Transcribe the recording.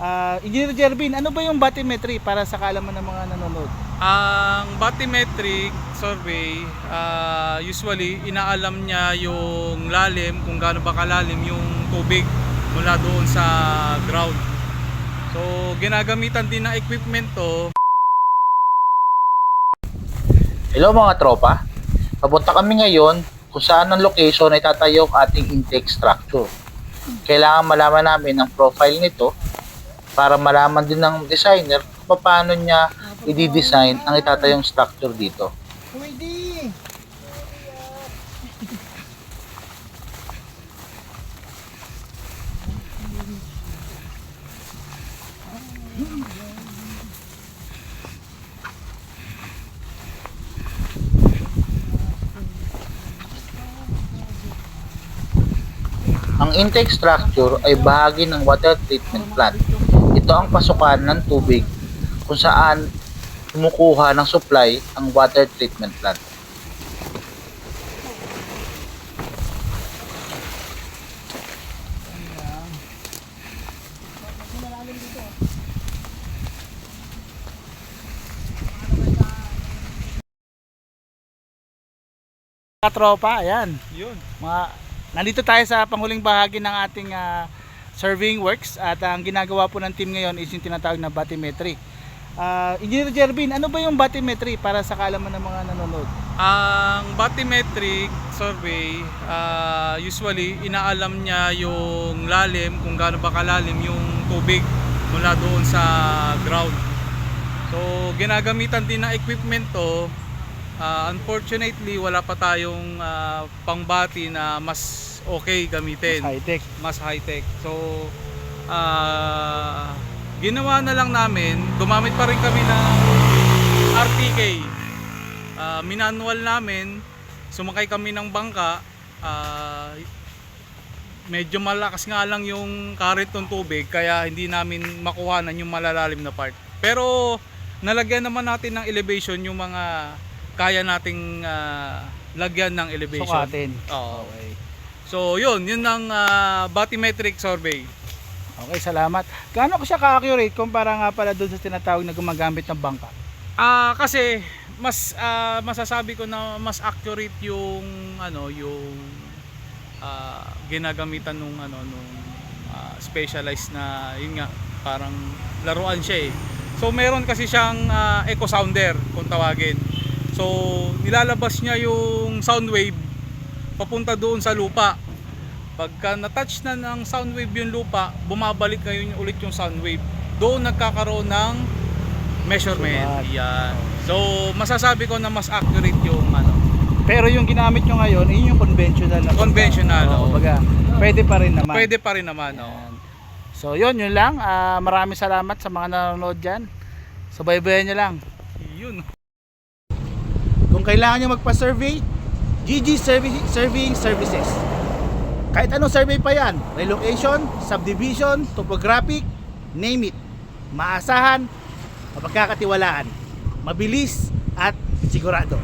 Ah, Engineer Jervin, ano ba yung bathymetry para sa kaalaman ng mga nanonood? Ang bathymetric survey, ah, usually inaalam niya yung lalim, kung gaano ba kalalim yung tubig mula doon sa ground. So, ginagamitan din ng equipment to Hello mga tropa. Papunta kami ngayon kung saan ang location ay tatayo ang ating intake structure. Kailangan malaman namin ang profile nito para malaman din ng designer kung paano niya i-design ang itatayong structure dito. Pwede! Ang intake structure ay bahagi ng water treatment plant. Ito ang pasukan ng tubig kung saan kumukuha ng supply ang water treatment plant. Katropa, ayan. Yun. Mga, nandito tayo sa panghuling bahagi ng ating ah, surveying works at ang ginagawa po ng team ngayon is yung tinatawag na bathymetry. Ah, Engineer Jervin, ano ba yung bathymetry para sa kaalaman ng mga nanonood? Ang bathymetric survey, ah, usually inaalam niya yung lalim, kung gaano ba kalalim yung tubig mula doon sa ground. So, ginagamitan din ng equipment to. Ah, unfortunately, wala pa tayong ah, pangbati na mas okay gamitin High-tech. mas high-tech. So, ah ginawa na lang namin, gumamit pa rin kami ng RTK. Ah, minanual namin, sumakay kami ng bangka, ah, medyo malakas nga lang yung current ng tubig, kaya hindi namin makuhanan yung malalalim na part. Pero, nalagyan naman natin ng elevation yung mga kaya nating ah, lagyan ng elevation. Sukatin. Oo. Okay. So, yun, yun ang ah, bathymetric survey. Okay, salamat. Gaano ko siya ka-accurate kumpara nga pala doon sa tinatawag na gumagamit ng bangka? Ah, kasi mas ah, masasabi ko na mas accurate yung ano, yung ah, ginagamitan nung ano nung ah, specialized na yun nga parang laruan siya eh. So meron kasi siyang ah, echo sounder kung tawagin. So nilalabas niya yung sound wave papunta doon sa lupa. Pagka na-touch na ng sound wave yung lupa, bumabalik ngayon ulit yung sound wave. Doon nagkakaroon ng measurement. Yan. So, masasabi ko na mas accurate yung ano. Pero yung ginamit nyo ngayon, yun yung conventional na. Conventional, Oo, oo. baga, pwede pa rin naman. Pwede pa rin naman, oh. Yan. So yun, yun lang. Ah, maraming salamat sa mga nanonood dyan. Subaybayan nyo lang. Yun. Kailangan nyo magpa-survey, GG Survey- Surveying Services. Kahit anong survey pa yan, relocation, subdivision, topographic, name it. Maasahan, mapagkakatiwalaan, mabilis at sigurado.